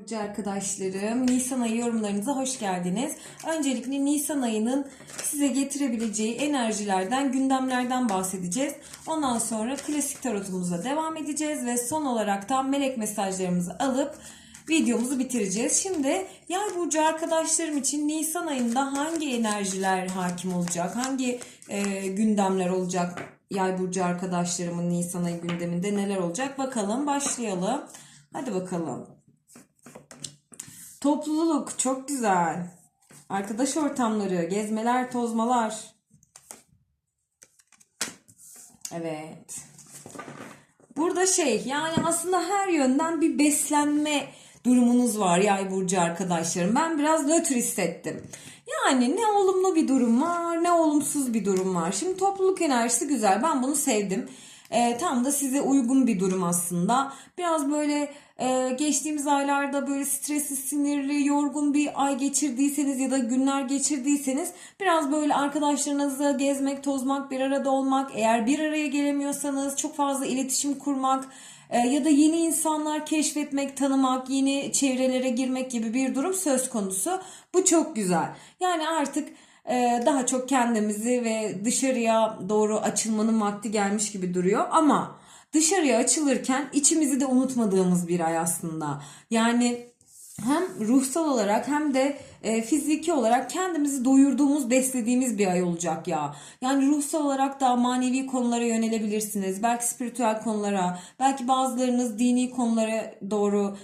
Burcu arkadaşlarım, Nisan ayı yorumlarınıza hoş geldiniz. Öncelikle Nisan ayının size getirebileceği enerjilerden, gündemlerden bahsedeceğiz. Ondan sonra klasik tarotumuza devam edeceğiz ve son olarak da melek mesajlarımızı alıp videomuzu bitireceğiz. Şimdi yay burcu arkadaşlarım için Nisan ayında hangi enerjiler hakim olacak, hangi e, gündemler olacak yay burcu arkadaşlarımın Nisan ayı gündeminde neler olacak bakalım başlayalım. Hadi bakalım. Topluluk çok güzel. Arkadaş ortamları, gezmeler, tozmalar. Evet. Burada şey yani aslında her yönden bir beslenme durumunuz var yay burcu arkadaşlarım. Ben biraz nötr hissettim. Yani ne olumlu bir durum var ne olumsuz bir durum var. Şimdi topluluk enerjisi güzel ben bunu sevdim. Ee, tam da size uygun bir durum aslında. Biraz böyle e, geçtiğimiz aylarda böyle stresli, sinirli, yorgun bir ay geçirdiyseniz ya da günler geçirdiyseniz biraz böyle arkadaşlarınızla gezmek, tozmak, bir arada olmak, eğer bir araya gelemiyorsanız çok fazla iletişim kurmak e, ya da yeni insanlar keşfetmek, tanımak, yeni çevrelere girmek gibi bir durum söz konusu. Bu çok güzel. Yani artık e, daha çok kendimizi ve dışarıya doğru açılmanın vakti gelmiş gibi duruyor ama dışarıya açılırken içimizi de unutmadığımız bir ay aslında. Yani hem ruhsal olarak hem de e, fiziki olarak kendimizi doyurduğumuz, beslediğimiz bir ay olacak ya. Yani ruhsal olarak da manevi konulara yönelebilirsiniz. Belki spiritüel konulara, belki bazılarınız dini konulara doğru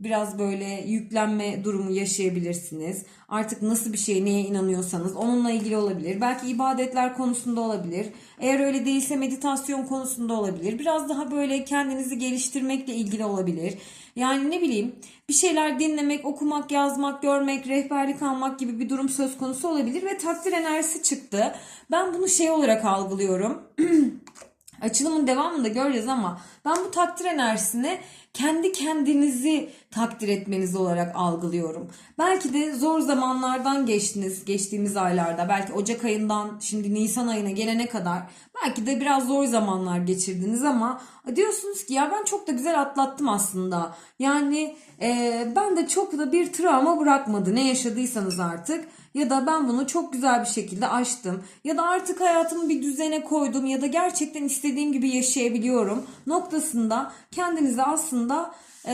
biraz böyle yüklenme durumu yaşayabilirsiniz. Artık nasıl bir şey, neye inanıyorsanız onunla ilgili olabilir. Belki ibadetler konusunda olabilir. Eğer öyle değilse meditasyon konusunda olabilir. Biraz daha böyle kendinizi geliştirmekle ilgili olabilir. Yani ne bileyim bir şeyler dinlemek, okumak, yazmak, görmek, rehberlik almak gibi bir durum söz konusu olabilir ve takdir enerjisi çıktı. Ben bunu şey olarak algılıyorum. Açılımın devamında göreceğiz ama ben bu takdir enerjisini kendi kendinizi takdir etmeniz olarak algılıyorum. Belki de zor zamanlardan geçtiniz geçtiğimiz aylarda. Belki Ocak ayından şimdi Nisan ayına gelene kadar belki de biraz zor zamanlar geçirdiniz ama diyorsunuz ki ya ben çok da güzel atlattım aslında. Yani e, ben de çok da bir travma bırakmadı ne yaşadıysanız artık ya da ben bunu çok güzel bir şekilde aştım ya da artık hayatımı bir düzene koydum ya da gerçekten istediğim gibi yaşayabiliyorum noktasında kendinize aslında e,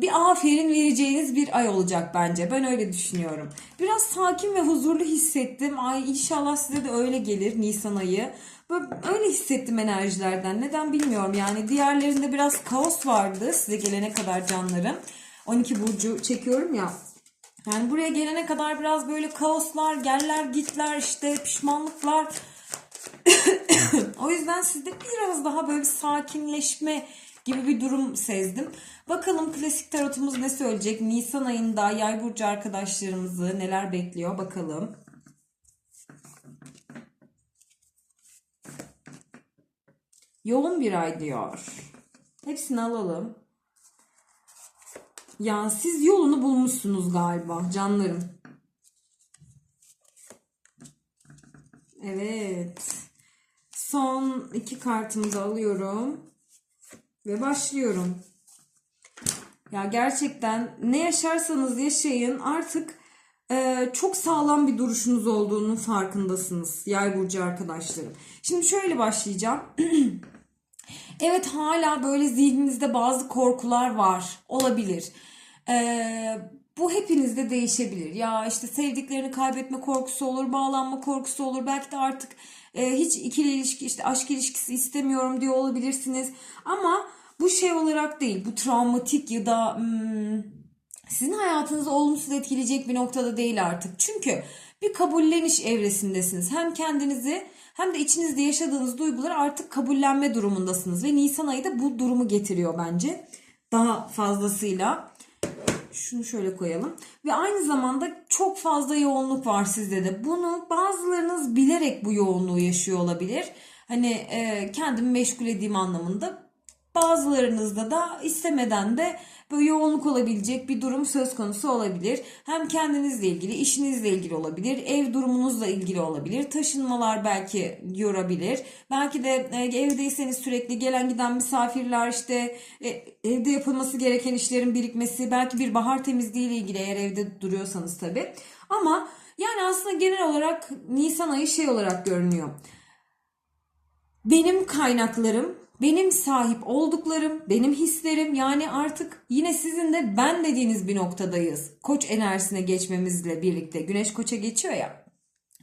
bir aferin vereceğiniz bir ay olacak bence. Ben öyle düşünüyorum. Biraz sakin ve huzurlu hissettim. Ay inşallah size de öyle gelir Nisan ayı. Böyle öyle hissettim enerjilerden. Neden bilmiyorum. Yani diğerlerinde biraz kaos vardı size gelene kadar canlarım. 12 burcu çekiyorum ya. Yani buraya gelene kadar biraz böyle kaoslar, geller, gitler, işte pişmanlıklar. o yüzden sizde biraz daha böyle sakinleşme gibi bir durum sezdim. Bakalım klasik tarotumuz ne söyleyecek? Nisan ayında yay burcu arkadaşlarımızı neler bekliyor bakalım. Yoğun bir ay diyor. Hepsini alalım. Ya siz yolunu bulmuşsunuz galiba canlarım. Evet. Son iki kartımı da alıyorum. Ve başlıyorum. Ya gerçekten ne yaşarsanız yaşayın artık e, çok sağlam bir duruşunuz olduğunu farkındasınız yay burcu arkadaşlarım. Şimdi şöyle başlayacağım. evet hala böyle zihninizde bazı korkular var olabilir. E, bu hepinizde değişebilir. Ya işte sevdiklerini kaybetme korkusu olur, bağlanma korkusu olur. Belki de artık e, hiç ikili ilişki işte aşk ilişkisi istemiyorum diyor olabilirsiniz. Ama bu şey olarak değil. Bu travmatik ya da hmm, sizin hayatınızı olumsuz etkileyecek bir noktada değil artık. Çünkü bir kabulleniş evresindesiniz. Hem kendinizi hem de içinizde yaşadığınız duyguları artık kabullenme durumundasınız. Ve Nisan ayı da bu durumu getiriyor bence. Daha fazlasıyla. Şunu şöyle koyalım. Ve aynı zamanda çok fazla yoğunluk var sizde de. Bunu bazılarınız bilerek bu yoğunluğu yaşıyor olabilir. Hani e, kendimi meşgul edeyim anlamında. Bazılarınızda da istemeden de böyle yoğunluk olabilecek bir durum söz konusu olabilir. Hem kendinizle ilgili, işinizle ilgili olabilir, ev durumunuzla ilgili olabilir. Taşınmalar belki yorabilir. Belki de e, evdeyseniz sürekli gelen giden misafirler işte e, evde yapılması gereken işlerin birikmesi, belki bir bahar temizliği ile ilgili eğer evde duruyorsanız tabii. Ama yani aslında genel olarak Nisan ayı şey olarak görünüyor. Benim kaynaklarım, benim sahip olduklarım, benim hislerim yani artık yine sizin de ben dediğiniz bir noktadayız. Koç enerjisine geçmemizle birlikte Güneş Koç'a geçiyor ya.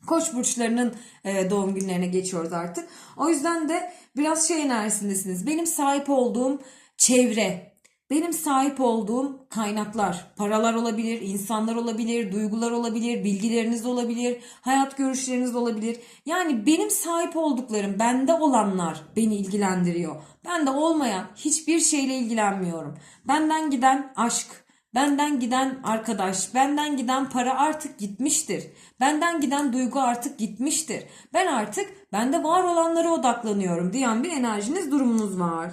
Koç burçlarının e, doğum günlerine geçiyoruz artık. O yüzden de biraz şey enerjisindesiniz. Benim sahip olduğum çevre, benim sahip olduğum kaynaklar, paralar olabilir, insanlar olabilir, duygular olabilir, bilgileriniz olabilir, hayat görüşleriniz olabilir. Yani benim sahip olduklarım, bende olanlar beni ilgilendiriyor. Bende olmayan hiçbir şeyle ilgilenmiyorum. Benden giden aşk, Benden giden arkadaş, benden giden para artık gitmiştir. Benden giden duygu artık gitmiştir. Ben artık bende var olanlara odaklanıyorum diyen bir enerjiniz, durumunuz var.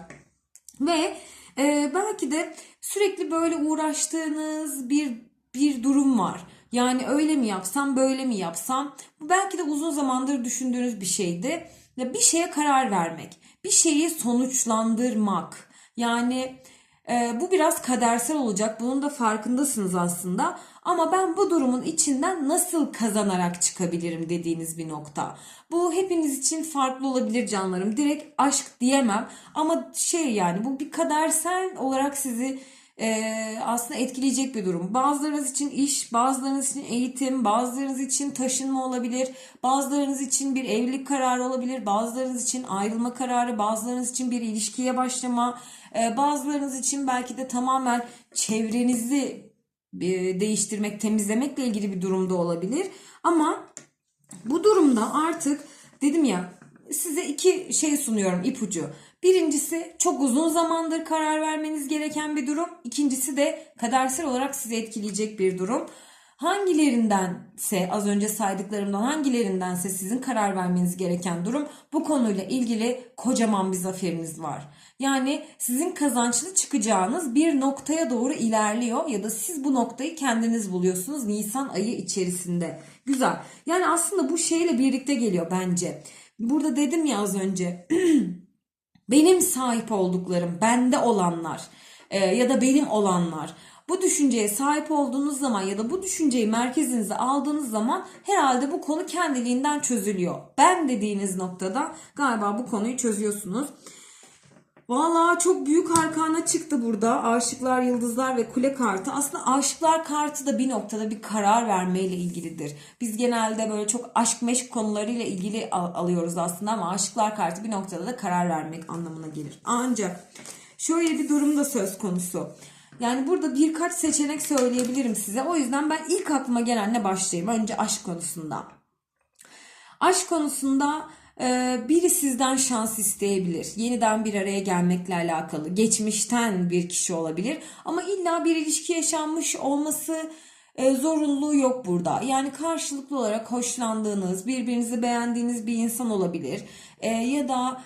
Ve e, belki de sürekli böyle uğraştığınız bir bir durum var. Yani öyle mi yapsam, böyle mi yapsam? Bu belki de uzun zamandır düşündüğünüz bir şeydi. Ya bir şeye karar vermek, bir şeyi sonuçlandırmak. Yani e, bu biraz kadersel olacak. Bunun da farkındasınız aslında. Ama ben bu durumun içinden nasıl kazanarak çıkabilirim dediğiniz bir nokta. Bu hepiniz için farklı olabilir canlarım. Direkt aşk diyemem. Ama şey yani bu bir kadersel olarak sizi e, aslında etkileyecek bir durum. Bazılarınız için iş, bazılarınız için eğitim, bazılarınız için taşınma olabilir, bazılarınız için bir evlilik kararı olabilir, bazılarınız için ayrılma kararı, bazılarınız için bir ilişkiye başlama, e, bazılarınız için belki de tamamen çevrenizi değiştirmek, temizlemekle ilgili bir durumda olabilir. Ama bu durumda artık dedim ya size iki şey sunuyorum ipucu. Birincisi çok uzun zamandır karar vermeniz gereken bir durum. İkincisi de kadersel olarak sizi etkileyecek bir durum. Hangilerindense az önce saydıklarımdan hangilerindense sizin karar vermeniz gereken durum bu konuyla ilgili kocaman bir zaferiniz var. Yani sizin kazançlı çıkacağınız bir noktaya doğru ilerliyor ya da siz bu noktayı kendiniz buluyorsunuz Nisan ayı içerisinde. Güzel. Yani aslında bu şeyle birlikte geliyor bence. Burada dedim ya az önce benim sahip olduklarım, bende olanlar e, ya da benim olanlar. Bu düşünceye sahip olduğunuz zaman ya da bu düşünceyi merkezinize aldığınız zaman herhalde bu konu kendiliğinden çözülüyor. Ben dediğiniz noktada galiba bu konuyu çözüyorsunuz. Valla çok büyük arkana çıktı burada. Aşıklar, yıldızlar ve kule kartı. Aslında aşıklar kartı da bir noktada bir karar vermeyle ilgilidir. Biz genelde böyle çok aşk meşk konularıyla ilgili al- alıyoruz aslında ama aşıklar kartı bir noktada da karar vermek anlamına gelir. Ancak şöyle bir durum da söz konusu. Yani burada birkaç seçenek söyleyebilirim size. O yüzden ben ilk aklıma gelenle başlayayım. Önce aşk konusunda. Aşk konusunda e, biri sizden şans isteyebilir. Yeniden bir araya gelmekle alakalı. Geçmişten bir kişi olabilir. Ama illa bir ilişki yaşanmış olması e, zorunluluğu yok burada. Yani karşılıklı olarak hoşlandığınız, birbirinizi beğendiğiniz bir insan olabilir. E, ya da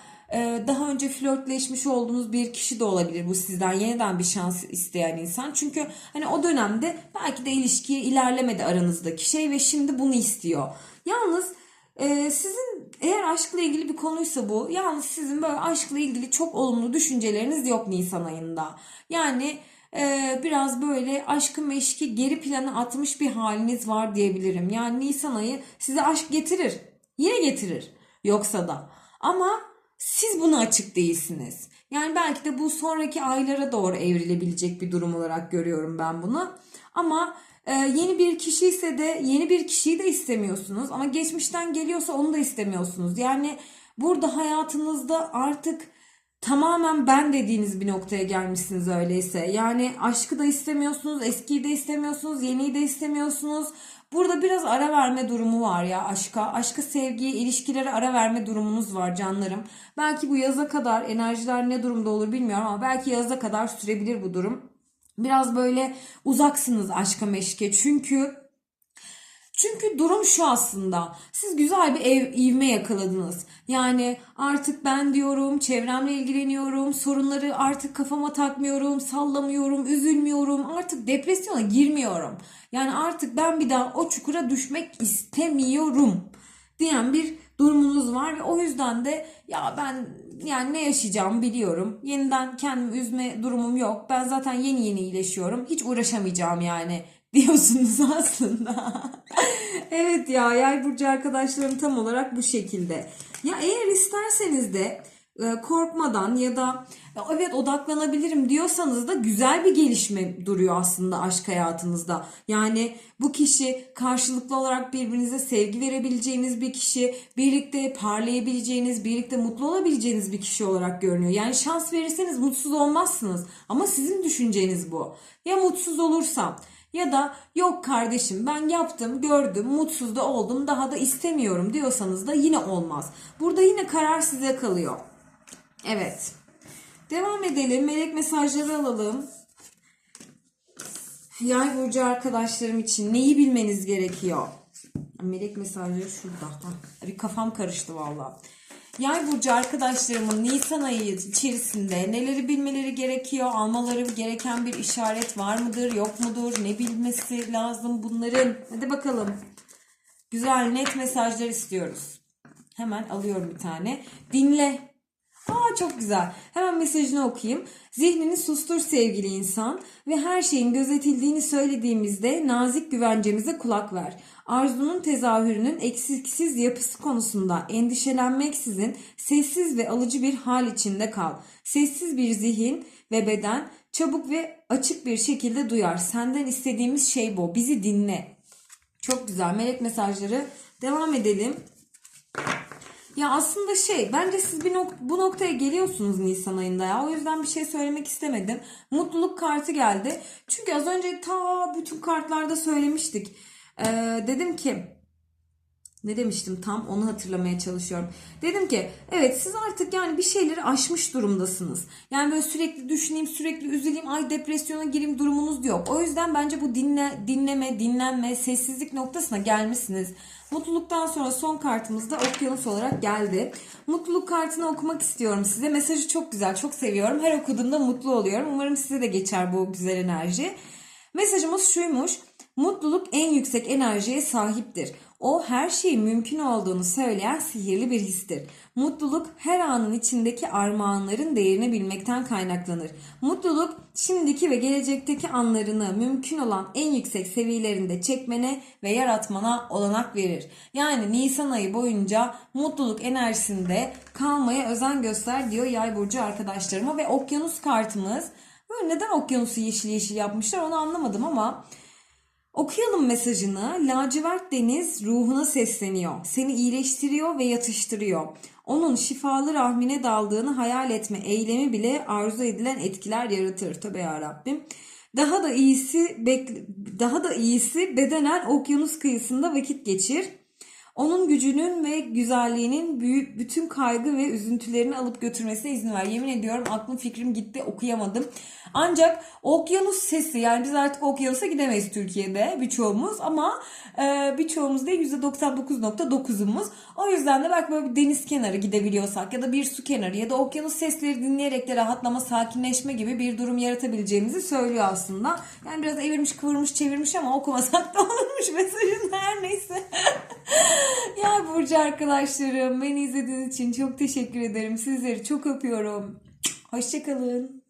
daha önce flörtleşmiş olduğunuz bir kişi de olabilir bu sizden yeniden bir şans isteyen insan. Çünkü hani o dönemde belki de ilişkiye ilerlemedi aranızdaki şey ve şimdi bunu istiyor. Yalnız ee, sizin eğer aşkla ilgili bir konuysa bu yalnız sizin böyle aşkla ilgili çok olumlu düşünceleriniz yok Nisan ayında. Yani e, biraz böyle aşkı meşki geri plana atmış bir haliniz var diyebilirim. Yani Nisan ayı size aşk getirir. Yine getirir. Yoksa da. Ama siz buna açık değilsiniz. Yani belki de bu sonraki aylara doğru evrilebilecek bir durum olarak görüyorum ben bunu. Ama ee, yeni bir kişi ise de yeni bir kişiyi de istemiyorsunuz ama geçmişten geliyorsa onu da istemiyorsunuz. Yani burada hayatınızda artık tamamen ben dediğiniz bir noktaya gelmişsiniz öyleyse. Yani aşkı da istemiyorsunuz, eskiyi de istemiyorsunuz, yeniyi de istemiyorsunuz. Burada biraz ara verme durumu var ya aşka. Aşka, sevgiye, ilişkilere ara verme durumunuz var canlarım. Belki bu yaza kadar enerjiler ne durumda olur bilmiyorum ama belki yaza kadar sürebilir bu durum. Biraz böyle uzaksınız aşka meşke çünkü Çünkü durum şu aslında. Siz güzel bir ev, ivme yakaladınız. Yani artık ben diyorum, çevremle ilgileniyorum, sorunları artık kafama takmıyorum, sallamıyorum, üzülmüyorum, artık depresyona girmiyorum. Yani artık ben bir daha o çukura düşmek istemiyorum diyen bir durumunuz var ve o yüzden de ya ben yani ne yaşayacağımı biliyorum. Yeniden kendimi üzme durumum yok. Ben zaten yeni yeni iyileşiyorum. Hiç uğraşamayacağım yani diyorsunuz aslında. evet ya yay burcu arkadaşlarım tam olarak bu şekilde. Ya eğer isterseniz de e, korkmadan ya da "Ya evet odaklanabilirim diyorsanız da güzel bir gelişme duruyor aslında aşk hayatınızda. Yani bu kişi karşılıklı olarak birbirinize sevgi verebileceğiniz bir kişi, birlikte parlayabileceğiniz, birlikte mutlu olabileceğiniz bir kişi olarak görünüyor. Yani şans verirseniz mutsuz olmazsınız ama sizin düşünceniz bu. Ya mutsuz olursam ya da yok kardeşim ben yaptım, gördüm, mutsuz da oldum, daha da istemiyorum diyorsanız da yine olmaz. Burada yine karar size kalıyor. Evet. Devam edelim. Melek mesajları alalım. Yay burcu arkadaşlarım için neyi bilmeniz gerekiyor? Melek mesajları şurada. Bir kafam karıştı valla. Yay burcu arkadaşlarımın Nisan ayı içerisinde neleri bilmeleri gerekiyor? Almaları gereken bir işaret var mıdır, yok mudur? Ne bilmesi lazım bunların? Hadi bakalım. Güzel net mesajlar istiyoruz. Hemen alıyorum bir tane. Dinle. Aa çok güzel. Hemen mesajını okuyayım. Zihnini sustur sevgili insan ve her şeyin gözetildiğini söylediğimizde nazik güvencemize kulak ver. Arzunun tezahürünün eksiksiz yapısı konusunda endişelenmeksizin sessiz ve alıcı bir hal içinde kal. Sessiz bir zihin ve beden çabuk ve açık bir şekilde duyar. Senden istediğimiz şey bu. Bizi dinle. Çok güzel. Melek mesajları. Devam edelim. Ya aslında şey bence siz bir nok- bu noktaya geliyorsunuz Nisan ayında ya. O yüzden bir şey söylemek istemedim. Mutluluk kartı geldi. Çünkü az önce ta bütün kartlarda söylemiştik. Ee, dedim ki ne demiştim tam onu hatırlamaya çalışıyorum. Dedim ki evet siz artık yani bir şeyleri aşmış durumdasınız. Yani böyle sürekli düşüneyim, sürekli üzüleyim, ay depresyona gireyim durumunuz yok. O yüzden bence bu dinle, dinleme, dinlenme, sessizlik noktasına gelmişsiniz. Mutluluktan sonra son kartımız da okyanus olarak geldi. Mutluluk kartını okumak istiyorum size. Mesajı çok güzel, çok seviyorum. Her okuduğumda mutlu oluyorum. Umarım size de geçer bu güzel enerji. Mesajımız şuymuş. Mutluluk en yüksek enerjiye sahiptir. O her şeyin mümkün olduğunu söyleyen sihirli bir histir. Mutluluk her anın içindeki armağanların değerini bilmekten kaynaklanır. Mutluluk şimdiki ve gelecekteki anlarını mümkün olan en yüksek seviyelerinde çekmene ve yaratmana olanak verir. Yani Nisan ayı boyunca mutluluk enerjisinde kalmaya özen göster diyor Yay burcu arkadaşlarıma ve okyanus kartımız Böyle neden okyanusu yeşil yeşil yapmışlar onu anlamadım ama Okuyalım mesajını. Lacivert deniz ruhuna sesleniyor. Seni iyileştiriyor ve yatıştırıyor. Onun şifalı rahmine daldığını hayal etme eylemi bile arzu edilen etkiler yaratır. Tabi ya Rabbim. Daha da iyisi daha da iyisi bedenen okyanus kıyısında vakit geçir. Onun gücünün ve güzelliğinin büyük bütün kaygı ve üzüntülerini alıp götürmesine izin ver. Yemin ediyorum aklım fikrim gitti okuyamadım. Ancak okyanus sesi yani biz artık okyanusa gidemeyiz Türkiye'de birçoğumuz ama e, birçoğumuz değil %99.9'umuz. O yüzden de belki böyle bir deniz kenarı gidebiliyorsak ya da bir su kenarı ya da okyanus sesleri dinleyerek de rahatlama, sakinleşme gibi bir durum yaratabileceğimizi söylüyor aslında. Yani biraz evirmiş, kıvırmış, çevirmiş ama okumasak da olurmuş mesajın her neyse. ya Burcu arkadaşlarım beni izlediğiniz için çok teşekkür ederim. Sizleri çok öpüyorum. Hoşçakalın.